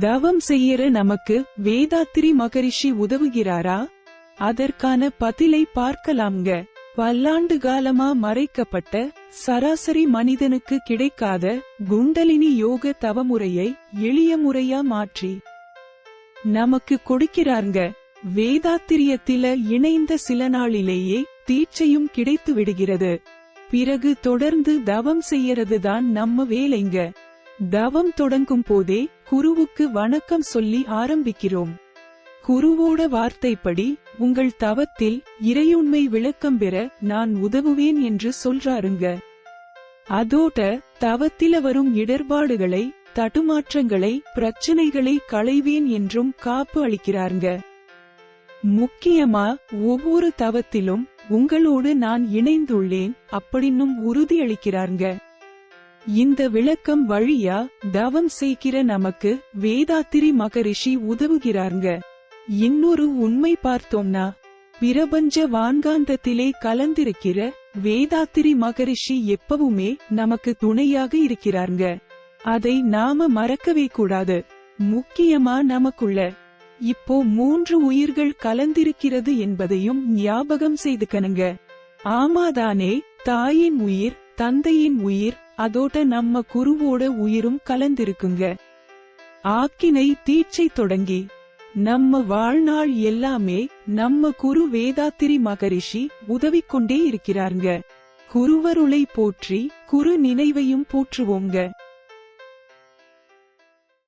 தவம் செய்யற நமக்கு வேதாத்திரி மகரிஷி உதவுகிறாரா? அதற்கான பதிலை பார்க்கலாம்ங்க. பல்லாண்டு காலமா மறைக்கப்பட்ட சராசரி மனிதனுக்கு கிடைக்காத குண்டலினி யோக தவமுறையை எளிய முறையா மாற்றி நமக்கு கொடுக்கிறாருங்க. வேதாத்திரியத்தில இணைந்த சில நாளிலேயே தீட்சையும் கிடைத்து விடுகிறது பிறகு தொடர்ந்து தவம் செய்யறதுதான் நம்ம வேலைங்க. தவம் தொடங்கும் போதே குருவுக்கு வணக்கம் சொல்லி ஆரம்பிக்கிறோம். குருவோட வார்த்தைப்படி உங்கள் தவத்தில் இறையுண்மை விளக்கம் பெற நான் உதவுவேன் என்று சொல்றாருங்க. அதோட தவத்தில வரும் இடர்பாடுகளை தடுமாற்றங்களை பிரச்சனைகளை களைவேன் என்றும் காப்பு அளிக்கிறாருங்க. முக்கியமா ஒவ்வொரு தவத்திலும் உங்களோடு நான் இணைந்துள்ளேன் அப்படின்னும் உறுதி அளிக்கிறாருங்க இந்த விளக்கம் வழியா தவம் செய்கிற நமக்கு வேதாத்திரி மகரிஷி உதவுகிறாருங்க. இன்னொரு உண்மை பார்த்தோம்னா பிரபஞ்ச வான்காந்தத்திலே கலந்திருக்கிற வேதாத்திரி மகரிஷி எப்பவுமே நமக்கு துணையாக இருக்கிறாருங்க. அதை நாம மறக்கவே கூடாது. முக்கியமா நமக்குள்ள இப்போ மூன்று உயிர்கள் கலந்திருக்கிறது என்பதையும் ஞாபகம் செய்துக்கணுங்க. ஆமாதானே தாயின் உயிர் தந்தையின் உயிர் அதோட நம்ம குருவோட உயிரும் கலந்திருக்குங்க. ஆக்கினை தீட்சை தொடங்கி நம்ம வாழ்நாள் எல்லாமே நம்ம குரு வேதாத்திரி மகரிஷி உதவிக்கொண்டே இருக்கிறாருங்க. குருவருளை போற்றி குரு நினைவையும் போற்றுவோங்க